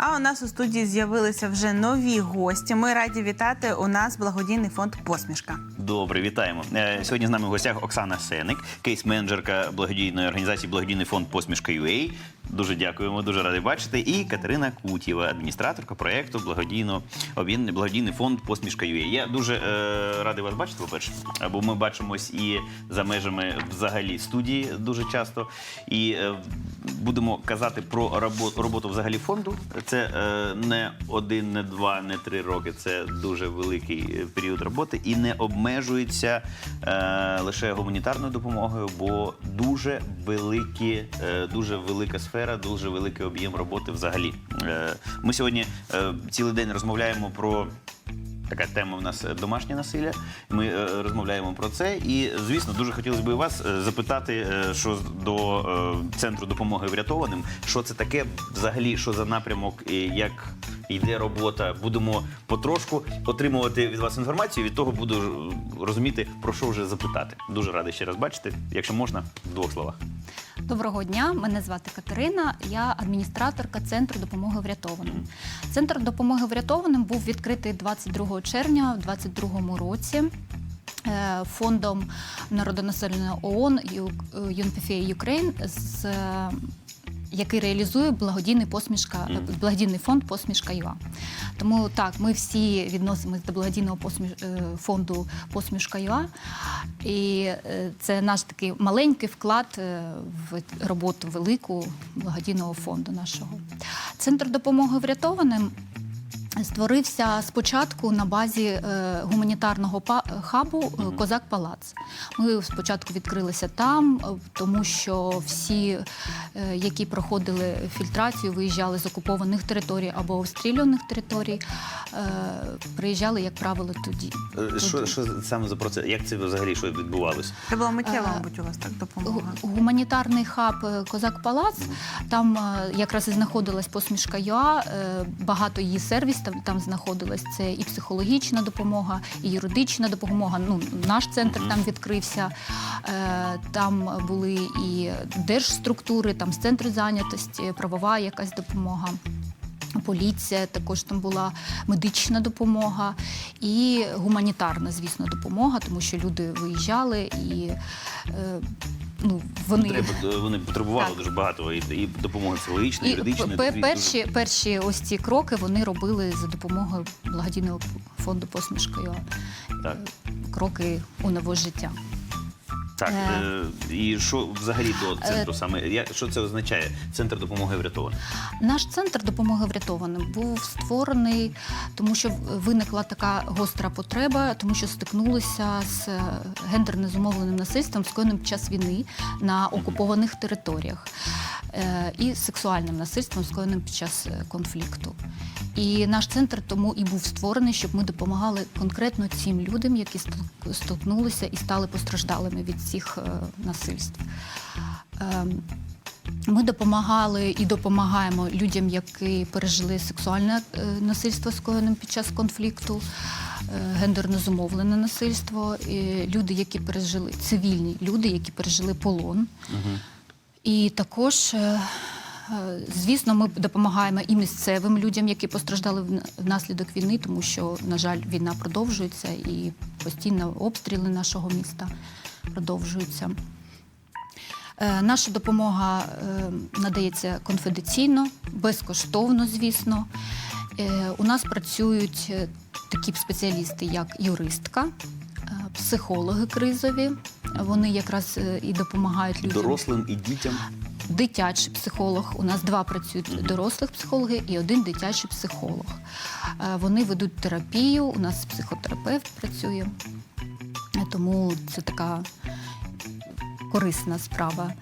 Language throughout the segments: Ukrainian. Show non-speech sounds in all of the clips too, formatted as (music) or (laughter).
А у нас у студії з'явилися вже нові гості. Ми раді вітати у нас благодійний фонд Посмішка. Добре, вітаємо. Е, Сьогодні з нами в гостях Оксана Сеник, кейс-менеджерка благодійної організації Благодійний фонд Посмішка UA. Дуже дякуємо, дуже радий бачити. І Катерина Кутєва, адміністраторка проєкту благодійного об'єднаний благодійний фонд Посмішка UA. Я дуже е, радий вас бачити, по-перше, бо ми бачимось і за межами взагалі студії дуже часто. І е, будемо казати про роботу, роботу взагалі фонду. Це е, не один, не два, не три роки. Це дуже великий е, період роботи і не обмежується е, лише гуманітарною допомогою, бо дуже великі, е, дуже велика сфера, дуже великий об'єм роботи взагалі. Е, ми сьогодні е, цілий день розмовляємо про. Така тема в нас е, домашнє насилля. Ми е, розмовляємо про це. І, звісно, дуже хотілося б вас е, запитати, е, що до е, центру допомоги врятованим, що це таке, взагалі, що за напрямок, і як йде робота. Будемо потрошку отримувати від вас інформацію. Від того буду е, розуміти, про що вже запитати. Дуже радий ще раз бачити. Якщо можна, в двох словах. Доброго дня, мене звати Катерина. Я адміністраторка центру допомоги врятованим. Центр допомоги врятованим був відкритий 22 червня у 2022 році. е, Фондом народонаселення ООН UNPFA Ukraine, з, е, який реалізує благодійний посмішка, благодійний фонд Посмішка ЮА. Тому так, ми всі відносимось до благодійного посміш, е, фонду Посмішка ЮА. І це наш такий маленький вклад в роботу велику благодійного фонду нашого. Центр допомоги врятованим. Створився спочатку на базі е, гуманітарного хабу е, Козак Палац. Ми спочатку відкрилися там, е, тому що всі, які проходили фільтрацію, виїжджали з окупованих територій або обстрілюваних територій, приїжджали, як правило, тоді. Що, що саме за процес? Як це взагалі що відбувалося? Це була миттєва, мабуть, у вас так допомога. Гуманітарний хаб Козак Палац. Там якраз і знаходилась посмішка ЮА. Багато її сервісів там, там знаходилось. Це і психологічна допомога, і юридична допомога. Ну, наш центр там відкрився. Е, Там були і держструктури, там з центру зайнятості, правова якась допомога. Поліція також там була медична допомога і гуманітарна, звісно, допомога, тому що люди виїжджали і е, ну, вони Треба, вони потребували Так. дуже багато і, і допомоги психологічної, юридичної. пе- дуже- перші, перші ось ці кроки вони робили за допомогою благодійного фонду посмішкою. Так. Кроки у нове життя. Так, Е. е, і що взагалі до центру Е. саме? Я, що це означає? Центр допомоги врятованим? Наш центр допомоги врятованим був створений, тому що виникла така гостра потреба, тому що стикнулися з е, гендерно зумовленим насильством, скоєним під час війни на окупованих територіях, е, і сексуальним насильством, скоєним під час е, конфлікту. І наш центр тому і був створений, щоб ми допомагали конкретно цим людям, які стол- столкнулися і стали постраждалими від цих е, насильств. Ем, ми допомагали і допомагаємо людям, які пережили сексуальне е, насильство скоєним під час конфлікту, е, гендерно зумовлене насильство, люди, які пережили цивільні люди, які пережили полон. І також, звісно, ми допомагаємо і місцевим людям, які постраждали внаслідок війни, тому що, на жаль, війна продовжується і постійно обстріли нашого міста продовжуються. Е, Наша допомога е, надається конфіденційно, безкоштовно, звісно. Е, У нас працюють такі спеціалісти, як юристка, психологи кризові. Вони якраз і допомагають людям. Дорослим і дітям. Дитячий психолог. У нас два працюють дорослих психологи і один дитячий психолог. Вони ведуть терапію. У нас психотерапевт працює. Тому це така корисна справа.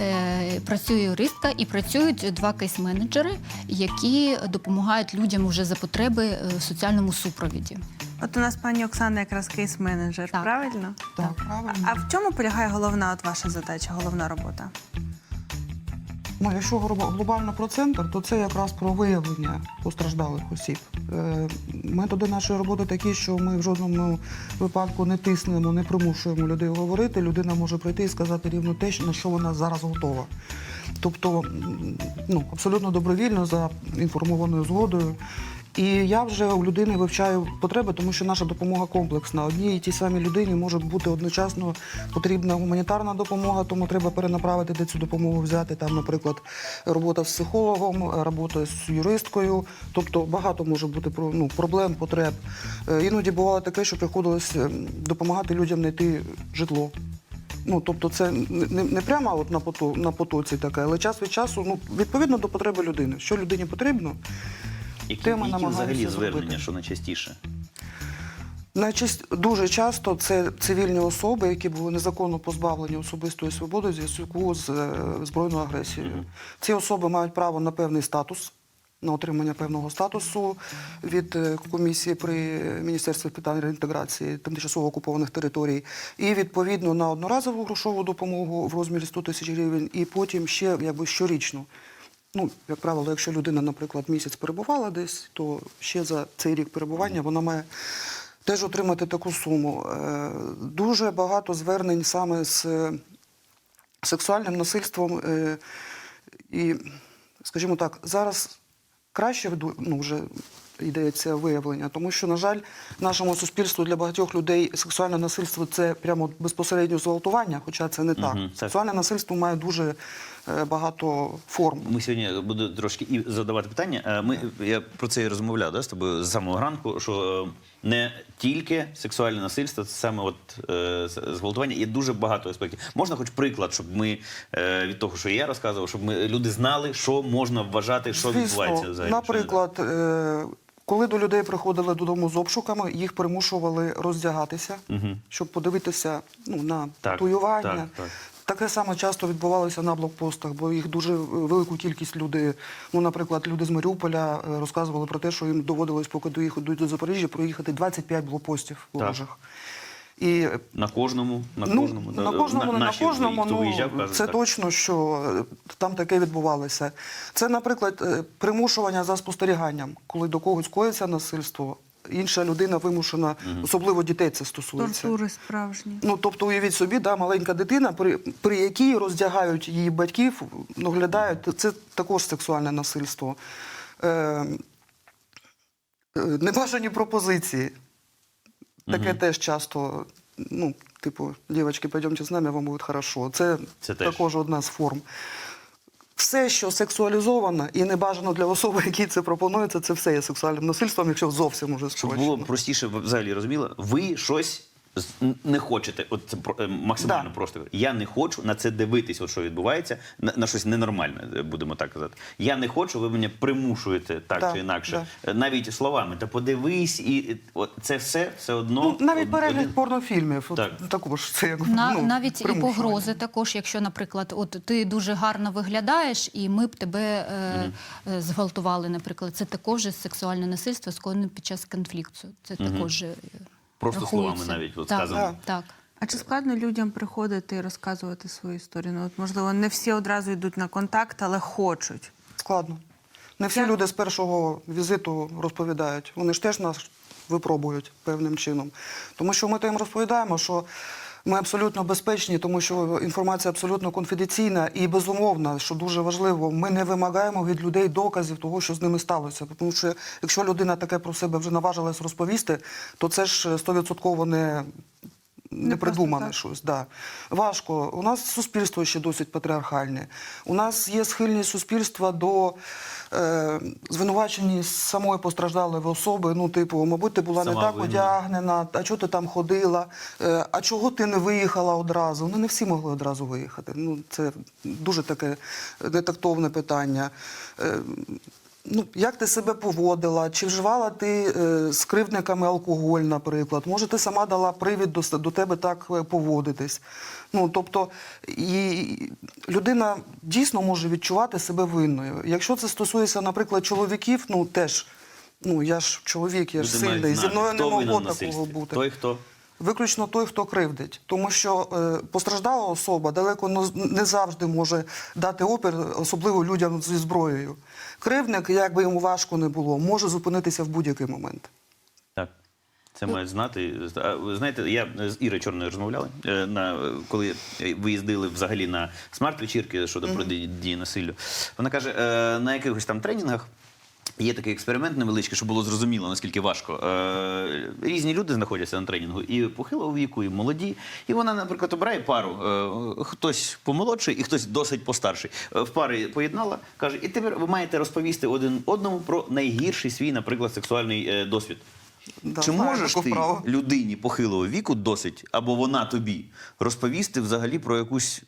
Е, Працює юристка і працюють два кейс-менеджери, які допомагають людям уже за потреби е, в соціальному супровіді. От у нас пані Оксана якраз кейс-менеджер, Так. правильно? Так, правильно. А в чому полягає головна от ваша задача, головна робота? Ну, якщо глоб- глобально про центр, то це якраз про виявлення постраждалих осіб. Е, Методи нашої роботи такі, що ми в жодному випадку не тиснемо, не примушуємо людей говорити. Людина може прийти і сказати рівно те, на що вона зараз готова. тобто ну, абсолютно добровільно за інформованою згодою. І я вже у людини вивчаю потреби, тому що наша допомога комплексна. Одній і тій самій людині може бути одночасно потрібна гуманітарна допомога, тому треба перенаправити, де цю допомогу взяти. Там, наприклад, робота з психологом, робота з юристкою. Тобто багато може бути ну, проблем, потреб. Е, Іноді бувало таке, що приходилось е, допомагати людям знайти житло. Ну, тобто, це не, не прямо от на, пото, на потоці таке, але час від часу, ну, відповідно до потреби людини. Що людині потрібно, Які, які взагалі зробити. звернення, що найчастіше? Найчаст... дуже часто це цивільні особи, які були незаконно позбавлені особистої свободи в зв'язку з е, збройною агресією. Ці особи мають право на певний статус. На отримання певного статусу від е, комісії при Міністерстві питань реінтеграції тимчасово окупованих територій, і відповідно на одноразову грошову допомогу в розмірі 100 тисяч гривень, і потім ще якби щорічно. Ну, як правило, якщо людина, наприклад, місяць перебувала десь, то ще за цей рік перебування вона має теж отримати таку суму. Е, Дуже багато звернень саме з сексуальним насильством. е, І, скажімо так, зараз краще ну, вже йдеться виявлення, тому що, на жаль, нашому суспільству для багатьох людей сексуальне насильство це прямо безпосередньо зґвалтування, хоча це не так. Мгм, так. Сексуальне насильство має дуже багато форм. Ми сьогодні буду трошки і задавати питання. Е, Ми я про це і розмовляв да, з тобою з самого ранку. Що е, не тільки сексуальне насильство, це саме от е, зґвалтування. Є дуже багато аспектів. Можна, хоч приклад, щоб ми е, від того, що я розказував, щоб ми люди знали, що можна вважати, що відбувається взагалі. Наприклад, е, коли до людей приходили додому з обшуками, їх примушували роздягатися, Мгм. щоб подивитися ну, на Так, татуювання. так, так. Таке саме часто відбувалося на блокпостах, бо їх дуже велику кількість людей. Ну, наприклад, люди з Маріуполя е, розказували про те, що їм доводилось, поки доїхати до Запоріжжя, проїхати 25 блокпостів ворожих. І на кожному, на ну, кожному, да, на кожному, не на наші, кожному, ну, виїжджав, кажуть, це так. точно, що е, там таке відбувалося. Це, наприклад, е, примушування за спостеріганням, коли до когось коїться насильство, інша людина вимушена, особливо дітей це стосується. Тортури справжні. Ну, тобто, уявіть собі, да, маленька дитина, при, при якій роздягають її батьків, наглядають, це також сексуальне насильство. Е, е, небажані пропозиції. Таке теж часто, ну, типу, дівчатки, пойдемте з нами, вам буде хорошо. Це, Це теж. також одна з форм. Все, що сексуалізовано і не бажано для особи, якій це пропонується, це все є сексуальним насильством, якщо зовсім уже Щоб було простіше взагалі розуміло, ви щось не хочете. От це про- е, максимально Да. просто. Я не хочу на це дивитись, от що відбувається, на, на щось ненормальне, е, будемо так казати. Я не хочу, ви мене примушуєте так Да, чи інакше. Е, Навіть словами, та подивись, і от це все все одно. Ну, навіть перегляд один- порнофільмів, от Так. також це як На, ну, навіть і погрози також, якщо, наприклад, от ти дуже гарно виглядаєш, і ми б тебе е, е, зґвалтували, наприклад, це також сексуальне насильство, скоєне під час конфлікту. Це також Просто словами навіть, от так, сказано. Так. А чи складно людям приходити і розказувати свою історію? Ну, от, можливо, не всі одразу йдуть на контакт, але хочуть. Складно. Не всі Я... люди з першого візиту розповідають. Вони ж теж нас випробують певним чином. Тому що ми то їм розповідаємо, що ми абсолютно безпечні, тому що інформація абсолютно конфіденційна і безумовна, що дуже важливо, ми не вимагаємо від людей доказів того, що з ними сталося. Тому що якщо людина таке про себе вже наважилась розповісти, то це ж стовідсотково не. Не, Не придумане так. щось, да. Важко. У нас суспільство ще досить патріархальне. У нас є схильність суспільства до е, звинувачення самої постраждалої особи. Ну, типу, мабуть, ти була Сама не так винна. одягнена, а чого ти там ходила, е, а чого ти не виїхала одразу? Ну, не всі могли одразу виїхати. Ну, це дуже таке нетактовне питання. Е, Ну, як ти себе поводила? Чи вживала ти е, з кривдниками алкоголь, наприклад? Може, ти сама дала привід до, до тебе так е, поводитись? Ну, тобто, і людина дійсно може відчувати себе винною. Якщо це стосується, наприклад, чоловіків, ну теж, ну я ж чоловік, я ж Люди сильний, зі мною не хто могло такого бути. Той, хто Виключно той, хто кривдить, тому що е, постраждала особа далеко не завжди може дати опір, особливо людям зі зброєю. Кривдник, як би йому важко не було, може зупинитися в будь-який момент. так. Це мають знати. А, ви знаєте, я з Ірою Чорною розмовляли, е, на, коли ви їздили взагалі на смарт-вечірки щодо протидії насиллю. Вона каже, е, на якихось там тренінгах. Є такий експеримент невеличкий, щоб було зрозуміло, наскільки важко. Е, різні люди знаходяться на тренінгу, і похилого віку, і молоді. І вона, наприклад, обирає пару. Е, хтось помолодший і хтось досить постарший. Е, в пари поєднала, каже, і тепер ви маєте розповісти один одному про найгірший свій, наприклад, сексуальний е, досвід. Да, Чи можеш ти вправу. людині похилого віку досить, або вона тобі розповісти взагалі про якусь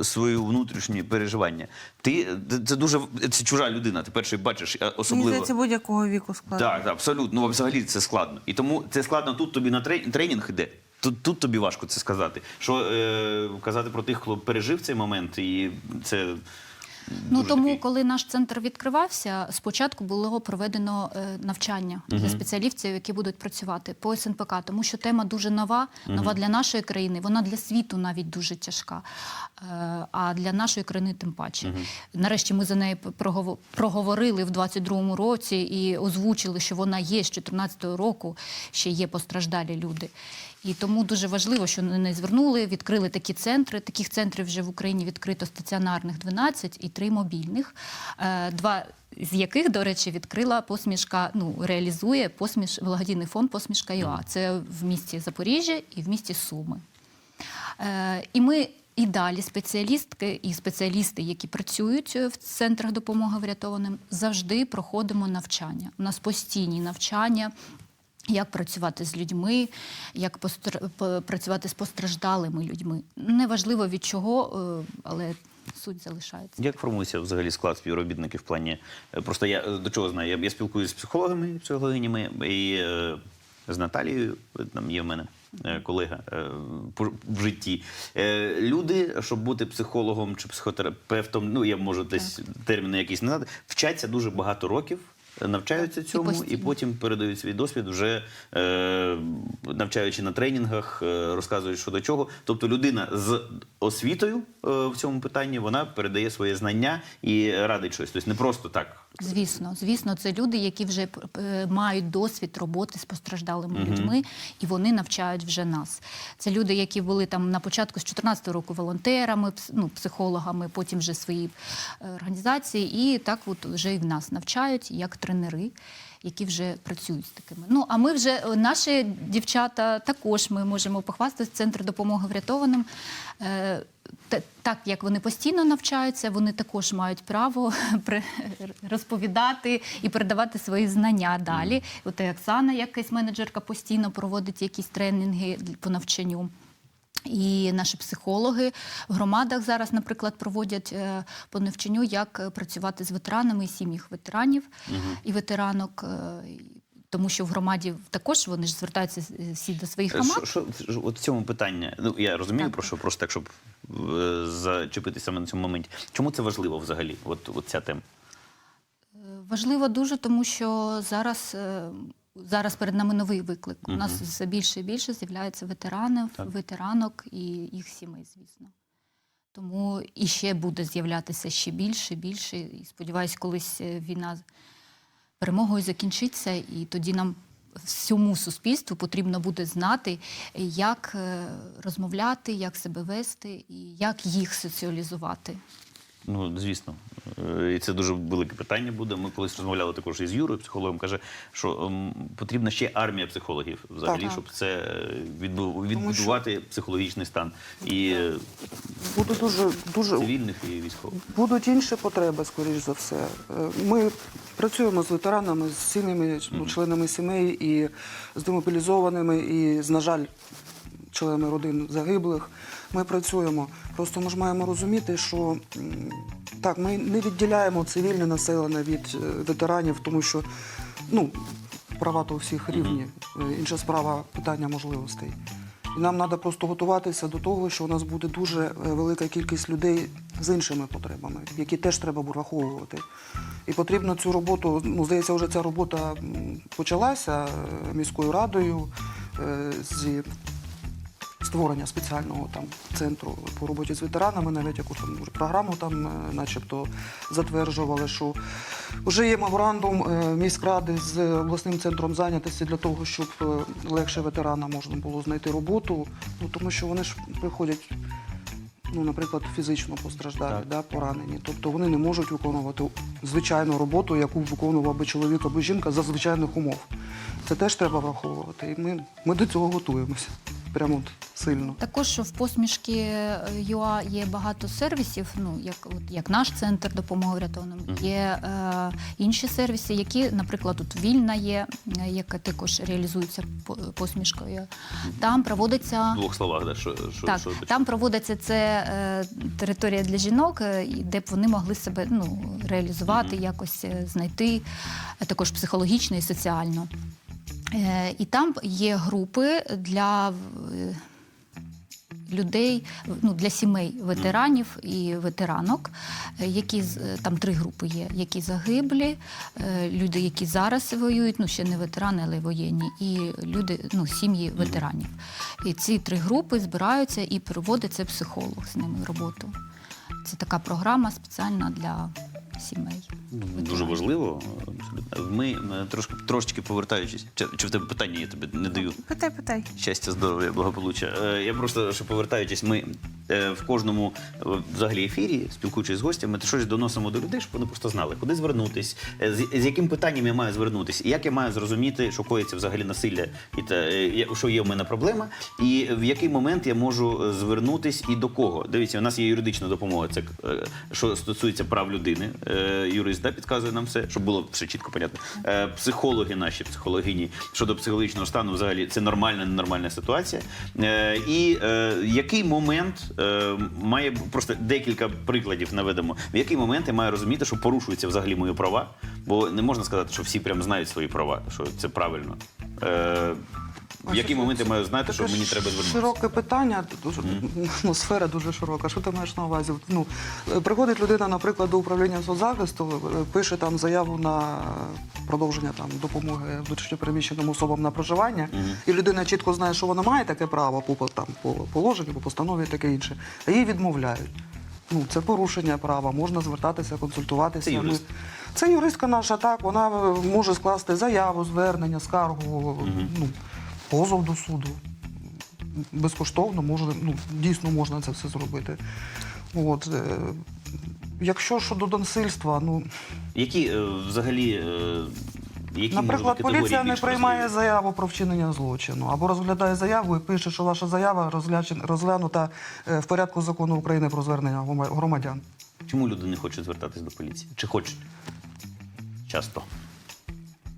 е, свою внутрішні переживання? Ти це- це дуже це чужа людина. Ти перший бачиш, Мені особливо. здається, будь-якого віку складно. Так, абсолютно. Ну, взагалі це складно. І тому це складно тут тобі на трен- тренінг іде. Тут, тут тобі важко це сказати. Що е, казати про тих, хто пережив цей момент, і це. Ну тому, такий- коли наш центр відкривався, спочатку було проведено е, навчання для спеціалістів, які будуть працювати по СНПК, тому що тема дуже нова, нова для нашої країни. Вона для світу навіть дуже тяжка, е, а для нашої країни тим паче. Нарешті ми за неї проговорили в 22-му році і озвучили, що вона є з 14-го року, ще є постраждалі люди. І тому дуже важливо, що не звернули, відкрили такі центри. Таких центрів вже в Україні відкрито стаціонарних 12 і 3 мобільних. Е, Два з яких, до речі, відкрила посмішка, ну реалізує посміш благодійний фонд Посмішка ЮА. Це в місті Запоріжжя і в місті Суми. Е, І ми і далі спеціалістки і спеціалісти, які працюють в центрах допомоги врятованим, завжди проходимо навчання. У нас постійні навчання. Як працювати з людьми, як постр- працювати з постраждалими людьми. Неважливо від чого, е, але суть залишається. Як формується взагалі склад співробітників в плані? е, Просто я е, до чого знаю? Я, я спілкуюся з психологами, психологинями і е, з Наталією, е, там є в мене е, колега е, в житті. Е, люди, щоб бути психологом чи психотерапевтом, ну я можу десь терміни якісь не знати, вчаться дуже багато років. Навчаються цьому, і і, потім передають свій досвід, вже е, навчаючи на тренінгах, е, розказують, що до чого. Тобто людина з освітою е, в цьому питанні вона передає своє знання і радить щось. Тобто не просто так. Звісно, звісно, це люди, які вже е, мають досвід роботи з постраждалими людьми, і вони навчають вже нас. Це люди, які були там на початку з 14 року волонтерами, ну, психологами, потім вже свої е, організації, і так от вже і в нас навчають як тренери. Які вже працюють з такими. Ну а ми вже е, наші дівчата також ми можемо похвастатися центр допомоги врятованим. Е, та- так як вони постійно навчаються, вони також мають право (laughs) розповідати і передавати свої знання далі. От і Оксана, якась менеджерка, постійно проводить якісь тренінги по навчанню. І наші психологи в громадах зараз, наприклад, проводять е, по навчанню, як е, працювати з ветеранами і сім'ях ветеранів і ветеранок. Е, Тому що в громаді також вони ж звертаються е, всі до своїх громад. що, що- от в цьому питанні, ну я розумію Так. про що, просто так, щоб е, зачепитися саме на цьому моменті. Чому це важливо взагалі? От, от ця тема. Е, Важливо дуже, тому що зараз, е, зараз перед нами новий виклик. У нас все більше і більше з'являється ветеранів, ветеранок і їх сімей, звісно. Тому і ще буде з'являтися ще більше, більше. І сподіваюсь, колись е, війна перемогою закінчиться, і тоді нам всьому суспільству потрібно буде знати, як е, розмовляти, як себе вести і як їх соціалізувати. Ну, звісно. Е, І це дуже велике питання буде. Ми колись розмовляли також із Юрою, психологом, каже, що ем, потрібна ще армія психологів взагалі, Так. щоб це е, відбу- відбудувати психологічний стан і е, Буде дуже, дуже цивільних, і військових. Будуть інші потреби, скоріш за все. Ми працюємо з ветеранами, з сім'ями, ну, членами сімей і з демобілізованими, і, на жаль, членами родин загиблих. Ми працюємо. Просто ми ж маємо розуміти, що так, ми не відділяємо цивільне населення від е, ветеранів, тому що ну, права то у всіх рівні. Е, Інша справа питання можливостей. І нам треба просто готуватися до того, що у нас буде дуже е, велика кількість людей з іншими потребами, які теж треба враховувати. І потрібно цю роботу, ну здається, вже ця робота почалася міською радою зі створення спеціального там центру по роботі з ветеранами, навіть яку там програму там, е, начебто, затверджували, що Вже є меморандум е, міськради з обласним центром зайнятості для того, щоб е, легше ветерана можна було знайти роботу. Ну тому що вони ж приходять, ну, наприклад, фізично постраждалі, Так. да, поранені. Тобто вони не можуть виконувати звичайну роботу, яку виконував би чоловік або жінка за звичайних умов. Це теж треба враховувати. І ми, ми до цього готуємося. Прямо от сильно. Також в посмішки е, ЮА є багато сервісів, ну як от як наш центр допомоги врятованим. Є е, інші сервіси, які, наприклад, тут вільна є, е, яка також реалізується по- посмішкою. Там проводиться В двох словах, да, що, що, так, що там проводиться це е, територія для жінок, е, і де б вони могли себе ну, реалізувати, якось е, знайти, е, також психологічно і соціально. Е, і там є групи для. е, Людей, ну для сімей ветеранів і ветеранок, е, які там три групи є, які загиблі, люди, які зараз воюють, ну ще не ветерани, але воєнні, і люди, ну сім'ї ветеранів. І ці три групи збираються і проводить це психолог з ними роботу. Це така програма спеціальна для сімей. Дуже важливо. Ми е, трошки трошечки повертаючись. Чи, чи в тебе питання я тобі не даю? Питай, питай. Щастя, здоров'я, благополуччя. Е, Я просто що повертаючись, ми е, в кожному взагалі ефірі, спілкуючись з гостями, щось доносимо до людей, щоб вони просто знали, куди звернутись, з, з яким питанням я маю звернутись, і як я маю зрозуміти, що коїться взагалі насилля, і та е, що є в мене проблема, і в який момент я можу звернутись і до кого. Дивіться, у нас є юридична допомога. Це е, що стосується прав людини. Е, Юрист да, підказує нам все, щоб було все чітко понятно. Е, Психологи наші, психологині щодо психологічного стану, взагалі це нормальна, ненормальна ситуація. І який момент має просто декілька прикладів наведемо. В який момент я маю розуміти, що порушуються взагалі мої права? Бо не можна сказати, що всі прям знають свої права, що це правильно. В А який що момент я маю знати, що Таке мені треба звернутися? Широке питання, дуже ну, сфера дуже широка. Що ти маєш на увазі? Ну, приходить людина, наприклад, до управління соцзахисту, е, пише там заяву на продовження там допомоги внутрішньопереміщеним особам на проживання, і людина чітко знає, що вона має таке право по там по положенню, по постанові і таке інше. А їй відмовляють. Ну, це порушення права, можна звертатися, консультуватися. Це юрист. Це юристка наша, так, вона може скласти заяву, звернення, скаргу, ну, позов до суду. Безкоштовно може, ну, дійсно можна це все зробити. От, е, якщо щодо насильства, ну, Які е, взагалі. е, Які наприклад, поліція не приймає важливі? заяву про вчинення злочину або розглядає заяву і пише, що ваша заява розглянута в порядку закону України про звернення громадян. Чому люди не хочуть звертатись до поліції? Чи хочуть? Часто.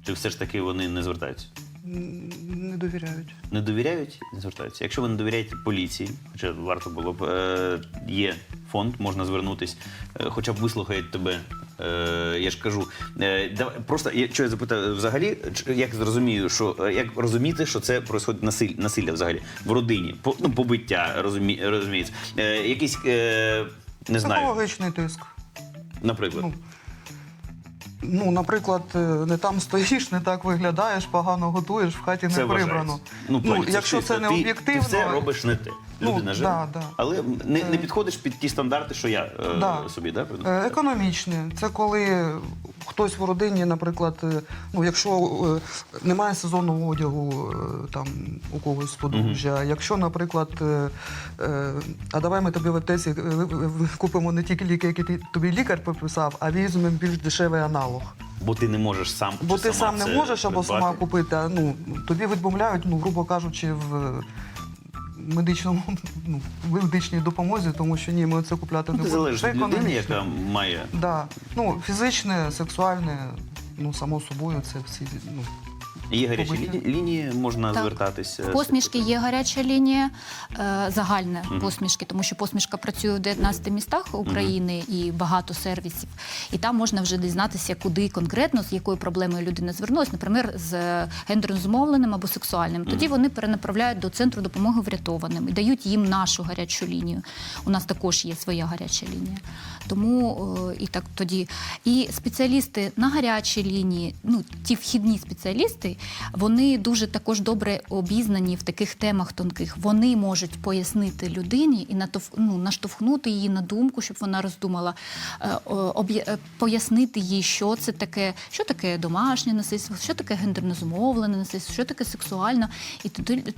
Чи все ж таки вони не звертаються? Не довіряють. Не довіряють не звертаються. Якщо ви не довіряєте поліції, хоча варто було б, е, є фонд, можна звернутись, е, хоча б вислухають тебе. Е, я ж кажу, е, давай, просто я, що я запитаю взагалі, ч- як зрозумію, що е, як розуміти, що це происходить насиль, насилля взагалі в родині, по, ну, побиття, розумі, розуміється. Е, якісь, е, не знаю, Психологічний тиск. наприклад. Ну, Ну, наприклад, е, не там стоїш, не так виглядаєш, погано готуєш, в хаті не це прибрано. вважається. Ну, Тоня, якщо це не Ти- об'єктивно, Ти все робиш не те. Ну, Людина живе. да, да. Але не, не Е, підходиш під ті стандарти, що я е, Да. собі, да? придумав? Е, Економічне. Це коли хтось в родині, наприклад, е, ну якщо е, немає сезонного одягу е, там у когось з подружжя, якщо, наприклад, е, е, а давай ми тобі в аптеці е, ви- ви- ви купимо не тільки ліки, які ти- тобі лікар прописав, а візьмемо більш дешевий аналог. Бо ти не можеш сам. Бо чи ти сама сам не це можеш або сама придбати. купити, а ну тобі відмовляють, ну грубо кажучи, в медичному ну, медичній допомозі, тому що ні, ми це купляти Ну, не будемо. Це від людини, економічно. яка має. Да. Ну, фізичне, сексуальне, ну, само собою, це всі. Ну, Є гарячі Побиття. лінії, можна Так. звертатися. Посмішки є гаряча лінія, е, загальна Мгм. посмішки, тому що посмішка працює в 19 містах України і багато сервісів. І там можна вже дізнатися, куди конкретно, з якою проблемою людина звернулася, наприклад, з гендерно зумовленим або сексуальним. Тоді вони перенаправляють до центру допомоги врятованим і дають їм нашу гарячу лінію. У нас також є своя гаряча лінія. Тому е, і так тоді. І спеціалісти на гарячій лінії, ну ті вхідні спеціалісти, Вони дуже також добре обізнані в таких темах тонких. Вони можуть пояснити людині і ну, наштовхнути її на думку, щоб вона роздумала, е, е, пояснити їй, що це таке, що таке домашнє насильство, що таке гендерно зумовлене насильство, що таке сексуальне. І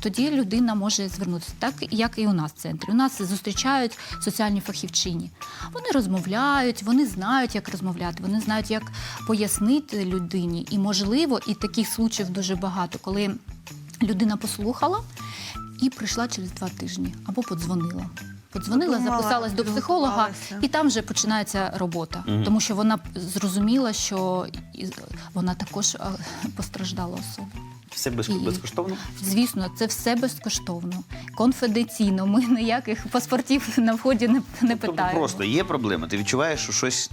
тоді людина може звернутися, так як і у нас в центрі. У нас зустрічають соціальні фахівчині. Вони розмовляють, вони знають, як розмовляти, вони знають, як пояснити людині. І можливо, і таких случаїв дуже багато, коли людина послухала і прийшла через два тижні або подзвонила. Подзвонила, Подумала, записалась до психолога, і там вже починається робота, тому що вона зрозуміла, що вона також постраждала особа. Все без, І- безкоштовно. Звісно, це все безкоштовно, конфіденційно. Ми ніяких паспортів на вході не, не Тобто питаємо. просто є проблема. Ти відчуваєш, що щось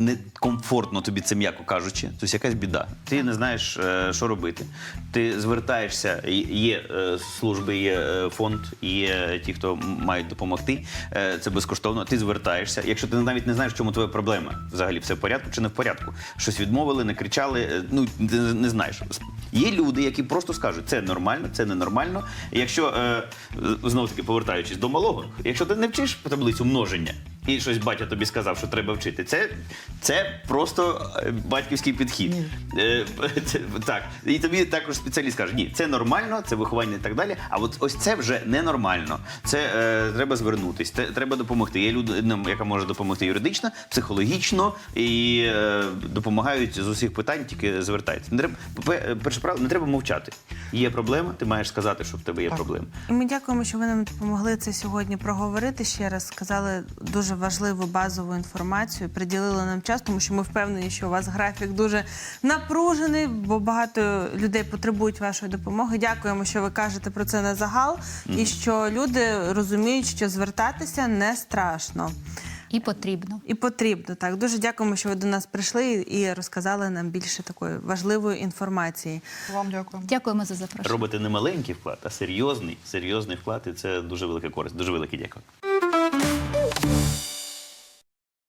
некомфортно тобі це м'яко кажучи. Тобто якась біда. Ти не знаєш, е, що робити. Ти звертаєшся, є е, служби, є е, фонд, є ті, хто мають допомогти. Це безкоштовно. Ти звертаєшся. Якщо ти навіть не знаєш, в чому твоя проблема, взагалі все в порядку чи не в порядку. Щось відмовили, не кричали. Ну не знаєш. Є люди, які просто скажуть, це нормально, це ненормально. Якщо знову таки повертаючись до малого, якщо ти не вчиш таблицю множення. І щось батя тобі сказав, що треба вчити. Це, це просто е, батьківський підхід. Е, (laughs) це, так. І тобі також спеціаліст каже, ні, це нормально, це виховання і так далі. А от ось це вже ненормально. Це е, треба звернутись, це треба допомогти. Є людина, яка може допомогти юридично, психологічно і е, допомагають з усіх питань, тільки звертайтеся. Не треба, пе- перше правило, не треба мовчати. Є проблема, ти маєш сказати, що в тебе є Так. проблема. І ми дякуємо, що ви нам допомогли це сьогодні проговорити ще раз. Сказали дуже важливу базову інформацію, приділили нам час, тому що ми впевнені, що у вас графік дуже напружений, бо багато людей потребують вашої допомоги. Дякуємо, що ви кажете про це на загал, і що люди розуміють, що звертатися не страшно. І потрібно. І потрібно так. Дуже дякуємо, що ви до нас прийшли і розказали нам більше такої важливої інформації. Вам дякую. Дякуємо за запрошення. Робити не маленький вклад, а серйозний, серйозний вклад, і це дуже велика користь. Дуже велике дякую.